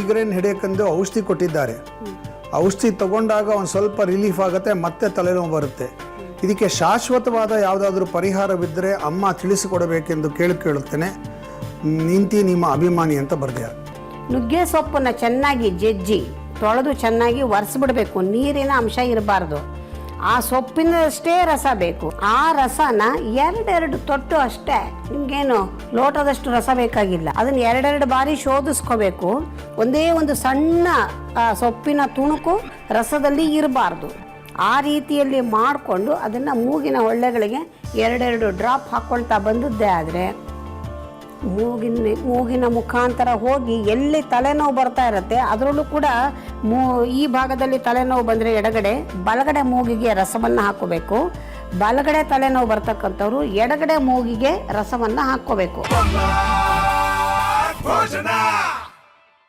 Migraine ಹಿಡಿಯಕಂದು ಔಷಧಿ ಕೊಟ್ಟಿದ್ದಾರೆ. ಔಷಧಿ ತಗೊಂಡಾಗ ಒಂದು ಸ್ವಲ್ಪ ರಿಲೀಫ್ ಆಗುತ್ತೆ, ಮತ್ತೆ ತಲೆನೋವು ಬರುತ್ತೆ. ಇದಕ್ಕೆ ಶಾಶ್ವತವಾದ ಯಾವುದಾದ್ರೂ ಪರಿಹಾರವಿದ್ದರೆ ಅಮ್ಮ ತಿಳಿಸಿಕೊಡಬೇಕೆಂದು ಕೇಳಿ ಕೇಳುತ್ತೇನೆ. ನಿಂತಿ ನಿಮ್ಮ ಅಭಿಮಾನಿ ಅಂತ ಬರ್ದೆ ನುಗ್ಗೆ ಸೊಪ್ಪನ್ನು ಚೆನ್ನಾಗಿ ಜಜ್ಜಿ, ತೊಳೆದು ಚೆನ್ನಾಗಿ ಒರೆಸ್ಬಿಡ್ಬೇಕು, ನೀರಿನ ಅಂಶ ಇರಬಾರ್ದು. ಆ ಸೊಪ್ಪಿನಷ್ಟೇ ರಸ ಬೇಕು. ಆ ರಸನ ಎರಡೆರಡು ತೊಟ್ಟು ಅಷ್ಟೇ. ನಿಮ್ಗೇನು ಲೋಟದಷ್ಟು ರಸ ಬೇಕಾಗಿಲ್ಲ. ಅದನ್ನ ಎರಡೆರಡು ಬಾರಿ ಶೋಧಿಸ್ಕೋಬೇಕು. ಒಂದೇ ಒಂದು ಸಣ್ಣ ಸೊಪ್ಪಿನ ತುಣುಕು ರಸದಲ್ಲಿ ಇರಬಾರ್ದು. ಆ ರೀತಿಯಲ್ಲಿ ಮಾಡಿಕೊಂಡು ಅದನ್ನು ಮೂಗಿನ ಹೊಳ್ಳೆಗಳಿಗೆ ಎರಡೆರಡು ಡ್ರಾಪ್ ಹಾಕ್ಕೊಳ್ತಾ ಬಂದದ್ದೇ ಆದರೆ ಮೂಗಿನ ಮೂಗಿನ ಮುಖಾಂತರ ಹೋಗಿ ಎಲ್ಲಿ ತಲೆನೋವು ಬರ್ತಾ ಇರುತ್ತೆ, ಅದರಲ್ಲೂ ಕೂಡ ಮೂ ಈ ಭಾಗದಲ್ಲಿ ತಲೆನೋವು ಬಂದರೆ ಎಡಗಡೆ, ಬಲಗಡೆ ಮೂಗಿಗೆ ರಸವನ್ನು ಹಾಕೋಬೇಕು ಬಲಗಡೆ ತಲೆನೋವು ಬರ್ತಕ್ಕಂಥವ್ರು ಎಡಗಡೆ ಮೂಗಿಗೆ ರಸವನ್ನು ಹಾಕ್ಕೋಬೇಕು.